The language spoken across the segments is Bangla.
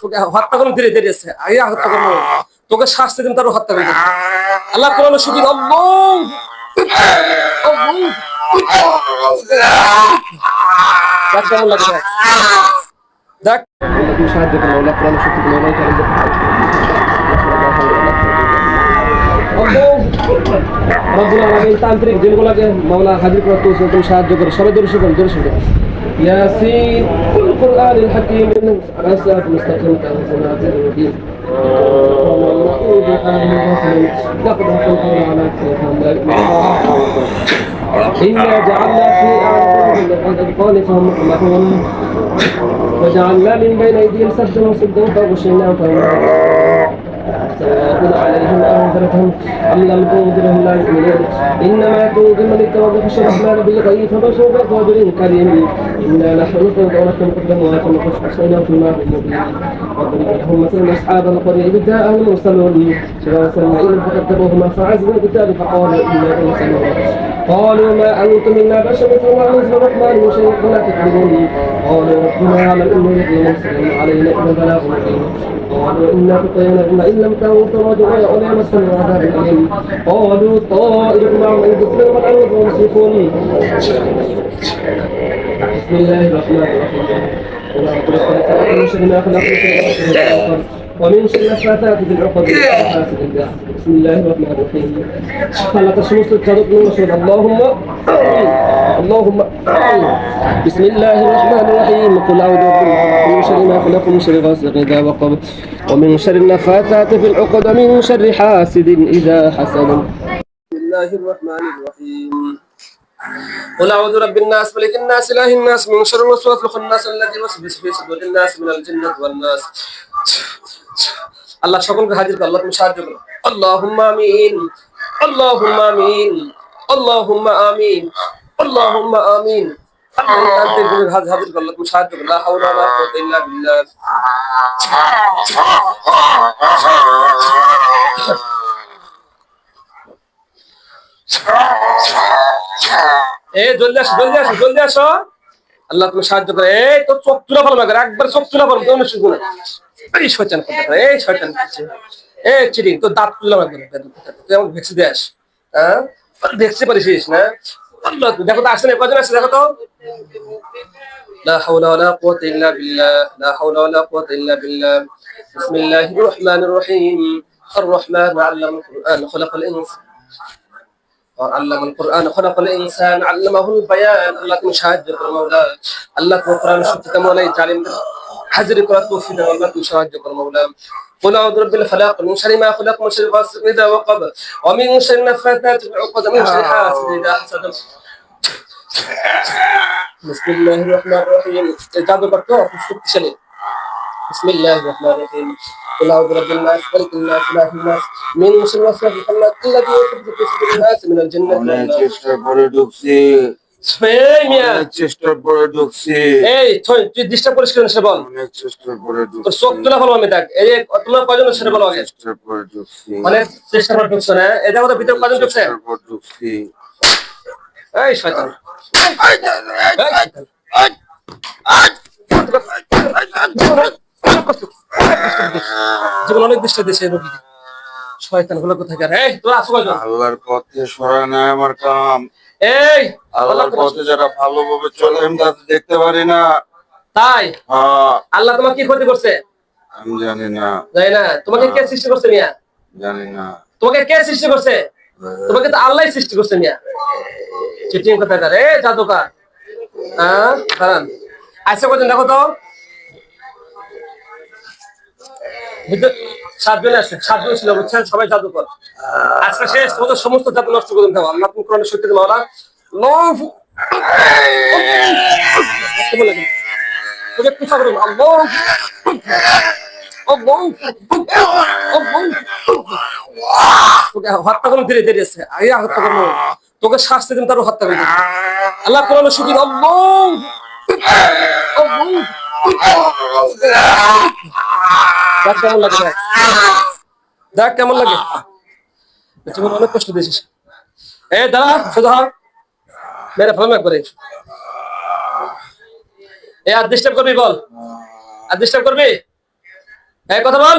তোকে হত্যা করুন ধীরে ধীরে করব তোকে শাস্তি দিন তারও হত্যা করব আল্লাহ কোরআন দেখ কেমন দেখ। সাহায্য করো আল্লাহ কোরআন কারিম রব্বুল আলামিন তান্ত্রিক জিনগুলোকে মাওলা হাজির করতে তুমি সাহায্য করো সবাই দূরে শুকুন দূরে শুকুন ياسين القرآن الحكيم على صراط مستقيم كما صراط الذين لقد حكمت على إنا جعلنا في أعراضهم الأذقان فهم مقمحون وجعلنا من بين أيديهم سدا وصدا فغشيناهم فهم سواء عليهم أنذرتهم أم لم تنذرهم لا يؤمنون. إنما تنذر من اتبع خشى الرحمن بالغيب فبشر بقدر كريم. إنا نحن نقول لكم قدم ولكم خشعنا في النار المبين. واضرب لهم مثلا أصحاب القرية إذ جاءهم المرسلون فأرسلنا إليهم فكذبوهما فعزموا بالتالي فقالوا إنا مرسلون قالوا ما أنتم إلا بشر مثلنا أنزل الرحمن من شيء ولا تكذبون. قالوا ربنا إنه يحيي المرسلين علينا إذا بلاغ مبين. قالوا إنا تطيرنا إن لم تنتهوا فراجعوا ولا يمسنا عذاب أليم قالوا طائركم معهم إن تسلموا والأرض ومسرفون بسم الله الرحمن الرحيم ومن شر ما العقد بسم الله الرحمن الرحيم. خلق الشمس من مشهد اللهم اللهم بسم الله الرحمن الرحيم. قل الفلق من شر ما خلق من شر غاسق إذا وقب ومن شر النفاثات في العقد ومن شر حاسد إذا حسد. بسم الله الرحمن الرحيم. قل أعوذ برب الناس ملك الناس إله الناس من شر الوسواس الخناس الذي يوسوس في صدور الناس من الجنة والناس. আল্লাহ সকলকে হাজির করো আল্লাহ তুমি সাহায্য করো আল্লাহুম্মা আমিন আল্লাহুম্মা আমিন আল্লাহুম্মা আমিন আল্লাহুম্মা আমিন। আল্লাহ তুমি সাহায্য করো লা এ, জলদি আসো জলদি আসো জলদি আসো। আল্লাহ তুমি সাহায্য করে এই তোর চোখ তুলে ফেলো না একবার চোখ তুলে ফেলো কোনো শুধু না এই শয়তান কথা এই শয়তান করছে এ চিটিং তোর দাঁত তুললাম একবার তুই আমাকে ভেক্সি দিয়ে আস হ্যাঁ ভেক্সি পারিস না আল্লাহ দেখো তো আসছে না কজন আসছে দেখো তো لا حول ولا قوة إلا بالله لا حول ولا قوة إلا بالله بسم الله الرحمن الرحيم الرحمن علم القرآن خلق الإنسان علم القرآن خلق الإنسان علمه البيان الله كم شاهد مولا الله كم قرآن شفت مولا تعلم حجر قرآن توفيد الله كم شاهد مولا قل أعوذ برب الفلاق من شر ما خلق من شر غاسق إذا وقب ومن شر النفاثات في العقد من شر حاسد إذا حسد بسم الله الرحمن الرحيم জাদু করতে অনেক শক্তিশালী بسم الله الرحمن الرحيم قل اعوذ برب الناس ملك الناس اله الناس من شر الوسواس الخناس الذي يوسوس في صدور الناس من الجنه অনেক والناس চেষ্টা করে ঢুকছি এই মিয়া অনেক চেষ্টা করে ঢুকছি এই তুই তুই ডিস্টার্ব করিস কেন সেটা বল অনেক চেষ্টা করে তোর চোখ ঢুকছি তুলে ফেলো আমি দেখ এই যে তোমরা কয়জন সেটা বলো আগে চেষ্টা করে ঢুকছি অনেক চেষ্টা করে ঢুকছো না এই দেখো তো ভিতরে কয়জন ঢুকছে চেষ্টা করে ঢুকছি এই শয়তান এই শয়তান। জীবন অনেক দৃষ্টি দিয়েছে এই শয়তানগুলো কোথায় এই তোরা আসো আল্লাহর পথে সরা নাই আমার কাম। এই আল্লাহর পথে যারা ভালোভাবে চলে আমি তাদের দেখতে পারি না। তাই? হ্যাঁ। আল্লাহ তোমাকে কি ক্ষতি করছে? আমি জানি না। জানি না। তোমাকে কে সৃষ্টি করছে মিয়া? জানি না। তোমাকে কে সৃষ্টি করছে? তোমাকে তো আল্লাহ সৃষ্টি করছে মিয়া। চিটিং কথা এ জাদুকার। হ্যাঁ দাঁড়ান। আচ্ছা কজন দেখো তো। সাতজন আছে, সাতজন ছিল সবাই জাদুকর। আজকে শেষ, তোমাদের সমস্ত জাদু নষ্ট আল্লাহ সত্যি মাওলা। তোকে শাস্তি দিন, তারও হত্যা করব আল্লাহ কোরআন সুবিধ আল্লাহ আল্লাহ দেখ কেমন লাগে দেখ কেমন লাগে। জীবন অনেক কষ্ট দিয়েছিস। এ দাঁড়া, সোজা। মেরে ফেলাম একবারে। এ, আর ডিস্টার্ব করবি বল। আর ডিস্টার্ব করবি? এ, কথা বল।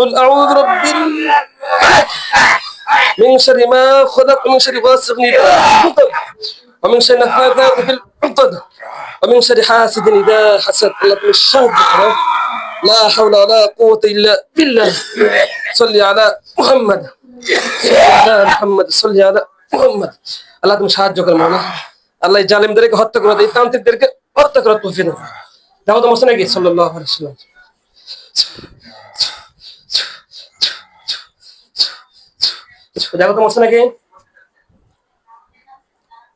قل أعوذ برب الفلق من شر ما خلق ومن شر غاسق إذا وقب ومن شر النفاثات في العقد ومن شر حاسد إذا حسد الله من الشر لا حول ولا قوة إلا بالله صل على محمد صل على محمد صل على محمد আল্লাহ তুমি সাহায্য করো মাওলা আল্লাহ এই জালিমদেরকে হত্যা করে দেয় তান্ত্রিকদেরকে হত্যা করার তৌফিক দাও দেখো তো মনে নাকি সাল্লাল্লাহু আলাইহি ওয়াসাল্লাম নাকি?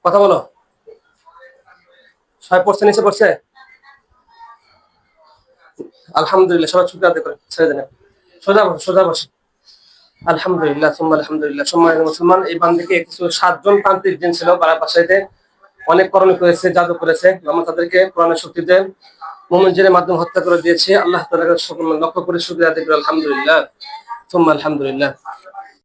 কথা বলো। পড়ছে নিচে পড়ছে? আলহামদুলিল্লাহ, সবাই শুক্র আদায় করে, ছেড়ে দেন। সোজা বসে সোজা বসে। আলহামদুলিল্লাহ, সুম্মা, আলহামদুলিল্লাহ মুসলমান। এই কিছু সাতজন তান্ত্রিক জিন ছিল পাড়া পাশাইতে অনেক করণ করেছে, জাদু করেছে। আমরা তাদেরকে কোরআনের শক্তিতে মোমেন জিনের মাধ্যমে হত্যা করে দিয়েছে। আল্লাহ তাআলাকে সকল লক্ষ্য করে শুকরিয়া আদায় আলহামদুলিল্লাহ। সুম্মা, আলহামদুলিল্লাহ।